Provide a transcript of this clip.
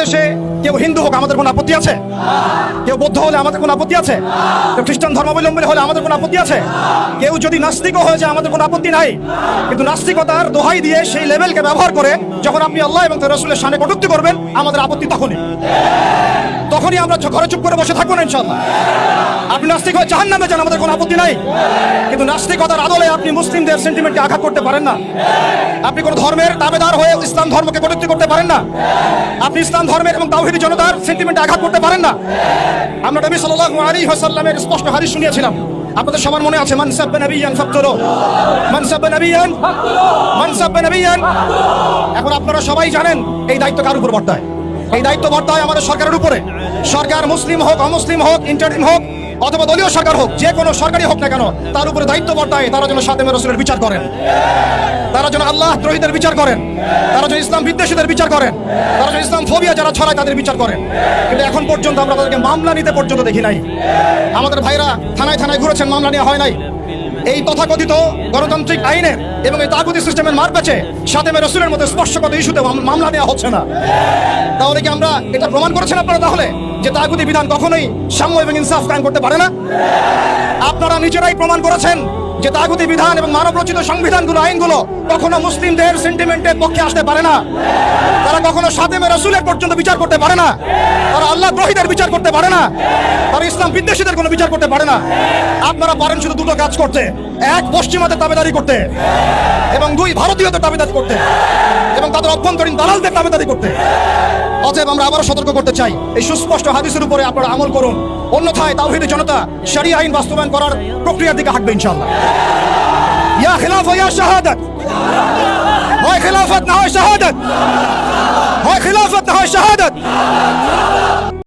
বাংলাদেশে কেউ হিন্দু হোক, আমাদের কোনো আপত্তি আছে? কেউ বৌদ্ধ হলে আমাদের কোনো আপত্তি আছে? কেউ খ্রিস্টান ধর্মাবলম্বী হলে আমাদের কোনো আপত্তি আছে? কেউ যদি নাস্তিকও হয়ে যায়, আমাদের কোনো আপত্তি নাই। কিন্তু নাস্তিকতার দোহাই দিয়ে সেই লেভেলকে ব্যবহার করে যখন আপনি আল্লাহ এবং তার রসুলের সামনে কটুক্তি করবেন, আমাদের আপত্তি তখনই। তখনই আমরা ঘরে চুপ করে বসে থাকব না ইনশাল্লাহ আপনি নাস্তিক হয়ে জাহান নামে যান, আমাদের কোনো আপত্তি নাই। কিন্তু নাস্তিকতার আদলে আপনি মুসলিমদের সেন্টিমেন্টকে আঘাত করতে পারেন না। আপনি কোন ধর্মের দাবেদার হয়ে ইসলাম ধর্মকে কটূক্তি করতে পারেন না। আপনি ইসলাম ধর্মের এবং তাওহিদি জনতার সেন্টিমেন্টে আঘাত করতে পারেন না। আমরা নবী সাল্লাল্লাহু আলাইহি ওয়াসাল্লামের স্পষ্ট হাদিস শুনিয়েছিলাম। আপনাদের সবার মনে আছে, মান সাব্বা নাবিয়ান ফাকতুলু মান সাব্বা নাবিয়ান মান সাব্বা নাবিয়ান। এখন আপনারা সবাই জানেন, এই দায়িত্ব কার উপর বর্তায়? এই দায়িত্ব বর্তায় আমাদের সরকারের উপরে। সরকার মুসলিম হোক, অমুসলিম হোক, ইন্টারিম হোক অথবা দলীয় সরকার হোক, যে কোনো সরকারি হোক না কেন, তার উপরে দায়িত্ব বর্তায় তারা যেন সাদেমের রসুলের বিচার করেন। তারা যেন আল্লাহ দ্রোহীদের বিচার করেন। তারা যেন ইসলাম বিদ্বেষীদের বিচার করেন। তারা যেন ইসলাম ফোবিয়া যারা ছড়ায় তাদের বিচার করেন। কিন্তু এখন পর্যন্ত আমরা তাদেরকে মামলা নিতে পর্যন্ত দেখি নাই। আমাদের ভাইরা থানায় থানায় ঘুরেছেন, মামলা নেওয়া হয় নাই। এই তথাকথিত গণতান্ত্রিক আইনের এবং এই তাগুতি সিস্টেমের মার পেছে সাথে রসুলের মতো স্পর্শগত ইস্যুতে মামলা নেওয়া হচ্ছে না। তাহলে কি আমরা এটা প্রমাণ করেছেন আপনারা তাহলে? যে তাগুতি বিধান কখনোই সাম্য এবং ইনসাফ কায়েম করতে পারে না? আপনারা নিজেরাই প্রমাণ করেছেন যে তাগুতি বিধান এবং মানব রচিত সংবিধানগুলো, আইনগুলো কখনো মুসলিমদের সেন্টিমেন্টের পক্ষে আসতে পারে না। তারা কখনো সাদেমে রসুলের পর্যন্ত বিচার করতে পারে না। তারা আল্লাহ দ্রোহীদের বিচার করতে পারে না। তারা ইসলাম বিদ্বেষীদের কোনো বিচার করতে পারে না। আপনারা পারেন শুধু দুটো কাজ করতে। এক, পশ্চিমাদের দাবেদারি করতে। এবং দুই, ভারতীয়দের দাবেদারি করতে। এবং তাদের অভ্যন্তরীণ দালালদের দাবেদারি করতে। অতএব আমরা আবারও সতর্ক করতে চাই। এই সুস্পষ্ট হাদিসের উপরে আপনারা আমল করুন। অন্যথায় তাওহিদি জনতা সারি আইন বাস্তবায়ন করার প্রক্রিয়ার দিকে হাঁটবে ইনশাল্লাহ ইয়া খিলাফ, ইয়া শাহাদাত। হয় খিলাফত, না হয় শাহাদাত। হয় খিলাফত, না হয় শাহাদাত।